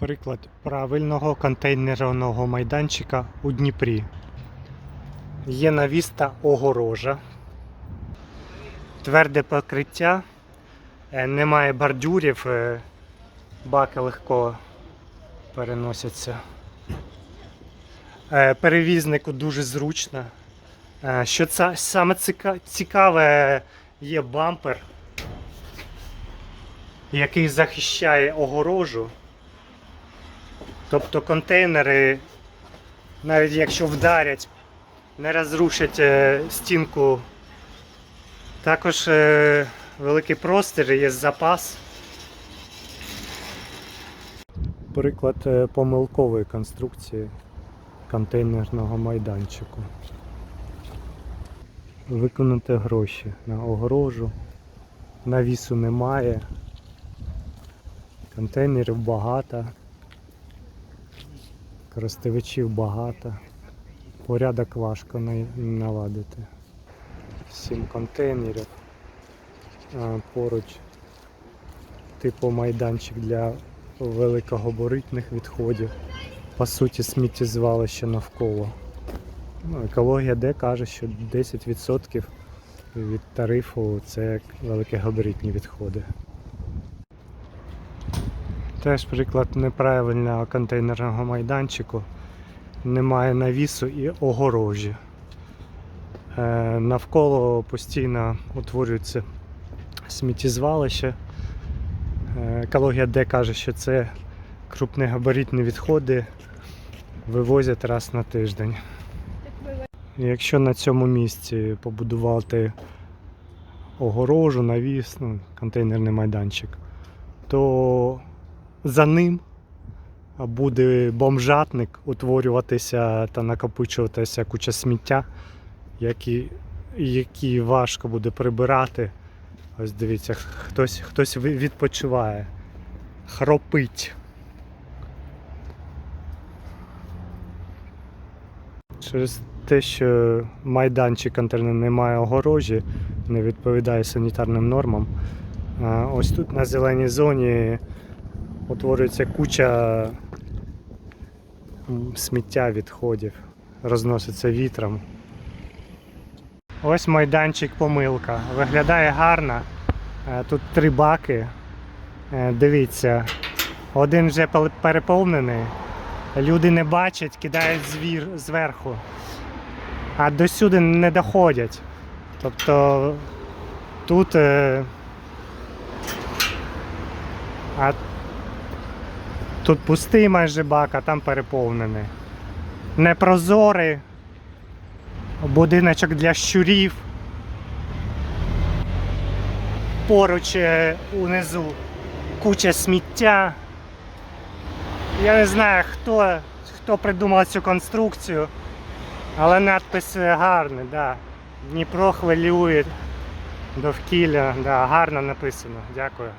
Приклад правильного контейнерного майданчика у Дніпрі. Є навіс та огорожа, тверде покриття, е, немає бордюрів, е, баки легко переносяться. Е, Перевізнику дуже зручно. Що це саме цікаве, є бампер, який захищає огорожу. Тобто контейнери, навіть якщо вдарять, не розрушать е, стінку. Також е, великий простір, є запас. Приклад е, помилкової конструкції контейнерного майданчику. Виконати гроші на огорожу, навісу немає, контейнерів багато. Користувачів багато. Порядок важко наладити. Сім контейнерів. Поруч типу майданчик для великогабаритних відходів. По суті, сміттєзвалище навколо. Ну, екологія Д каже, що 10% від тарифу це великогабаритні відходи. Теж приклад неправильного контейнерного майданчику. Немає навісу і огорожі. Е, навколо постійно утворюється сміттєзвалище. Е, екологія Д каже, що це крупногабаритні відходи вивозять раз на тиждень. Якщо на цьому місці побудувати огорожу, навіс, ну, контейнерний майданчик, то за ним буде бомжатник утворюватися та накопичуватися куча сміття, які, які важко буде прибирати. Ось дивіться, хтось, хтось відпочиває, хропить. Через те, що майданчик контейнер не має огорожі, не відповідає санітарним нормам. Ось тут на зеленій зоні утворюється куча сміття відходів, розноситься вітром. Ось майданчик помилка. Виглядає гарно. Е, Тут три баки. Е, Дивіться, один вже переповнений. Люди не бачать, кидають звір зверху. А до сюди не доходять. Тобто тут. е, А тут пустий майже бак, а там переповнений. Непрозорий. Будиночок для щурів. Поруч е, унизу куча сміття. Я не знаю, хто, хто придумав цю конструкцію, але надпис е, гарний, да. Дніпро хвилює довкілля, да, гарно написано. Дякую.